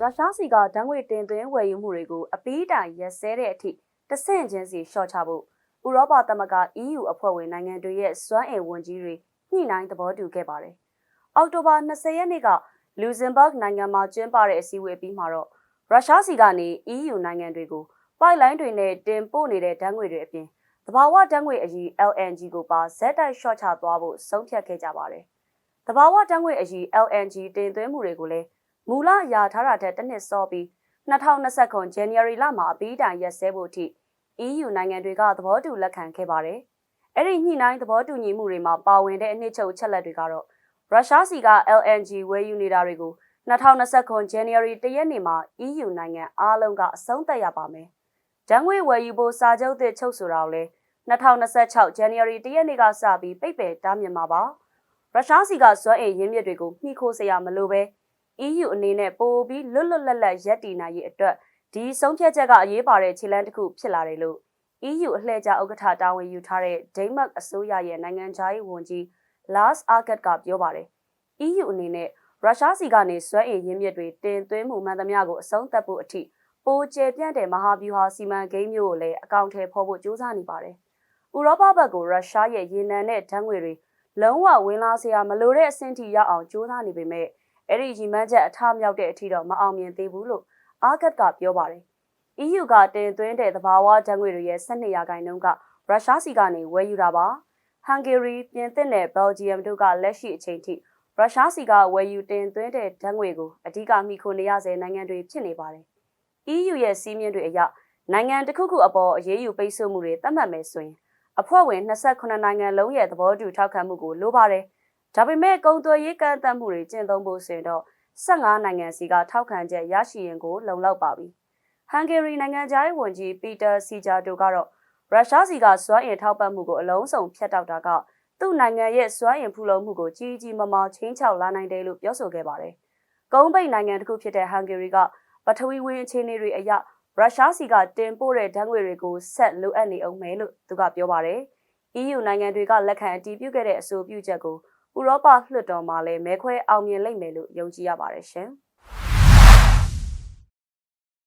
ရုရှားစီကဓာတ်ငွေတင်သွင်းဝယ်ယူမှုတွေကိုအပီးတိုင်ရက်စဲတဲ့အထိတဆင့်ချင်းစီရှော့ချဖို့ဥရောပသမဂ္ဂ EU အဖွဲ့ဝင်နိုင်ငံတွေရဲ့စွမ်းအင်ဝန်ကြီးတွေညှိနှိုင်းသဘောတူခဲ့ပါတယ်။အောက်တိုဘာ20ရက်နေ့ကလူဇင်ဘတ်နိုင်ငံမှာကျင်းပတဲ့အစည်းအဝေးပြီးမှာတော့ရုရှားစီကနေ EU နိုင်ငံတွေကိုပိုက်လိုင်းတွေနဲ့တင်ပို့နေတဲ့ဓာတ်ငွေတွေအပြင်တဘာဝဓာတ်ငွေအကြီး LNG ကိုပါဇက်တိုက်ရှော့ချသွားဖို့ဆုံးဖြတ်ခဲ့ကြပါတယ်။တဘာဝဓာတ်ငွေအကြီး LNG တင်သွင်းမှုတွေကိုလည်း မူလရာထားတာတဲ့တစ်နှစ်စောပြီး2029 January လမှာအပြီးတိုင်ရက်စဲဖို့အထိ EU နိုင်ငံတွေကသဘောတူလက်ခံခဲ့ပါတယ်။အဲ့ဒီညှိနှိုင်းသဘောတူညီမှုတွေမှာပါဝင်တဲ့အနှစ်ချုပ်ချက်လက်တွေကတော့ရုရှားစီက LNG ဝယ်ယူနေတာတွေကို2029 January တရက်နေ့မှာ EU နိုင်ငံအားလုံးကအဆုံးသတ်ရပါမယ်။ဓာတ်ငွေဝယ်ယူဖို့စာချုပ်သစ်ချုပ်ဆိုတာကိုလည်း2026 January တရက်နေ့ကစပြီးပိတ်ပယ်တားမြစ်မှာပါ။ရုရှားစီကစွမ်းအင်ရင်းမြစ်တွေကိုနှိခိုးစရာမလိုပဲ EU အနေနဲ့ပိုပြီးလွတ်လွတ်လပ်လပ်ရပ်တည်နိုင်ရေးအတွက်ဒီဆုံးဖြတ်ချက်ကအရေးပါတဲ့ခြေလှမ်းတစ်ခုဖြစ်လာတယ်လို့ EU အလှည့်ကျဥက္ကဋ္ဌတာဝန်ယူထားတဲ့ဒိမတ်အစိုးရရဲ့နိုင်ငံခြားရေးဝန်ကြီး Lars Arket ကပြောပါတယ်။ EU အနေနဲ့ရုရှားစီကနေစွမ်းအင်ရင်းမြစ်တွေတင်သွင်းမှုမှန်သမျှကိုအဆုံးသတ်ဖို့အထိပိုကျပြန့်တဲ့မဟာဗျူဟာစီမံကိန်းမျိုးကိုလည်းအကောင့်ထဲဖော်ဖို့ကြိုးစားနေပါတယ်။ဥရောပဘက်ကိုရုရှားရဲ့ရေနံနဲ့ဓာတ်ငွေတွေလုံးဝဝင်လာစရာမလိုတဲ့အဆင့်ထိရောက်အောင်ကြိုးစားနေပေမဲ့ အဲ့ဒီရီမန်းချက်အထမြောက်တဲ့အထိတော့မအောင်မြင်သေးဘူးလို့အာဂတ်ကပြောပါတယ်။ EU ကတင်သွင်းတဲ့သဘာဝဓာတ်ငွေတွေရဲ့12ရာခိုင်နှုန်းကရုရှားစီကနေဝယ်ယူတာပါ။ဟန်ဂေရီပြင်သစ်နဲ့ဘယ်လ်ဂျီယမ်တို့ကလက်ရှိအချိန်ထိရုရှားစီကဝယ်ယူတင်သွင်းတဲ့ဓာတ်ငွေကိုအဓိကမှီခိုနေရစေနိုင်ငံတွေဖြစ်နေပါတယ်။ EU ရဲ့စီးမြင့်တွေအရနိုင်ငံတစ်ခုခုအပေါ်အရေးယူပိတ်ဆို့မှုတွေသတ်မှတ်မယ်ဆိုရင်အဖွဲ့ဝင်28နိုင်ငံလုံးရဲ့သဘောတူထောက်ခံမှုကိုလိုပါတယ်။ ဒါပေမဲ့ကုန်သွယ်ရေးကန့်သတ်မှုတွေကျင့်သုံးဖို့ဆိုရင်တော့15နိုင်ငံစီကထောက်ခံချက်ရရှိရင်ကိုလုံလောက်ပါပြီ။ဟန်ဂေရီနိုင်ငံသားရေးဝန်ကြီးပီတာစီဂျာတိုကတော့ရုရှားစီကစွမ်းအင်ထောက်ပံ့မှုကိုအလုံးစုံဖျက်တောက်တာကသူ့နိုင်ငံရဲ့စွမ်းအင်ဖူလုံမှုကိုကြီးကြီးမားမားချင်းချောက်လာနိုင်တယ်လို့ပြောဆိုခဲ့ပါတယ်။ကုန်းပိတ်နိုင်ငံတစ်ခုဖြစ်တဲ့ဟန်ဂေရီကပထဝီဝင်အခြေအနေတွေအရရုရှားစီကတင်ပို့တဲ့ဓာတ်ငွေတွေကိုဆက်လိုအပ်နေအောင်မယ်လို့သူကပြောပါတယ်။ EU နိုင်ငံတွေကလက်ခံအတည်ပြုခဲ့တဲ့အဆိုပြုချက်ကို ဥရောပလွှတ်တော်မှာလည်းမဲခွဲအောင်မြင်လိမ့်မယ်လို့ယုံကြည်ရပါတယ်ရှင်။